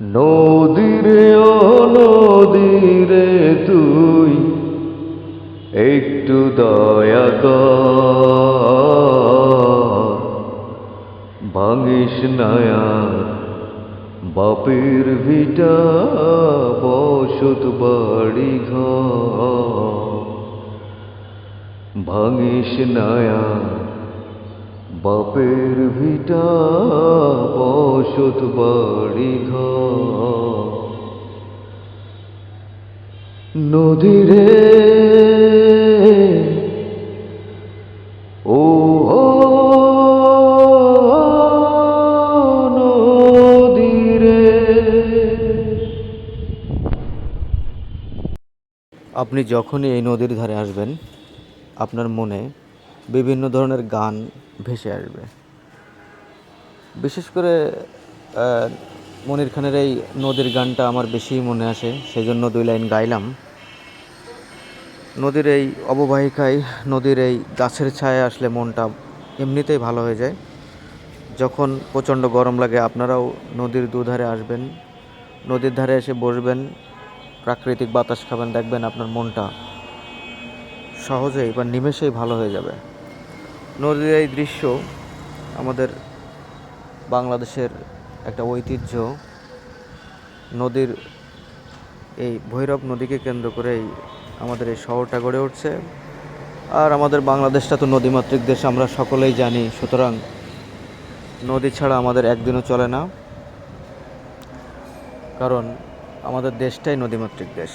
নদীরে, ও নদীরে তুই একটু দয়া কর। ভাঙিস নায়ার বাপের ভিটা, বসত বাড়ি ঘর। ভাঙিস নায়ার বাপের ভিটা বসত বাড়ি ঘর। নদীরে ও নদীরে। আপনি যখনই এই নদীর ধারে আসবেন, আপনার মনে বিভিন্ন ধরনের গান ভেসে আসবে। বিশেষ করে মনির খানের এই নদীর গানটা আমার বেশি মনে আসে সেই জন্য দুই লাইন গাইলাম। নদীর এই অববাহিকায়, নদীর এই গাছের ছায়া আসলে মনটা এমনিতেই ভালো হয়ে যায়। যখন প্রচণ্ড গরম লাগে, আপনারাও নদীর দুধারে আসবেন, নদীর ধারে এসে বসবেন, প্রাকৃতিক বাতাস খাবেন, দেখবেন আপনার মনটা সহজেই বা নিমেষেই ভালো হয়ে যাবে। নদীর এই দৃশ্য আমাদের বাংলাদেশের একটা ঐতিহ্য, নদীর এই ভৈরব নদীকে কেন্দ্র করেই আমাদের এই শহরটা গড়ে উঠছে। আর আমাদের বাংলাদেশটা তো নদীমাতৃক দেশ, আমরা সকলেই জানি। সুতরাং নদী ছাড়া আমাদের একদিনও চলে না। কারণ আমাদের দেশটাই নদীমাতৃক দেশ।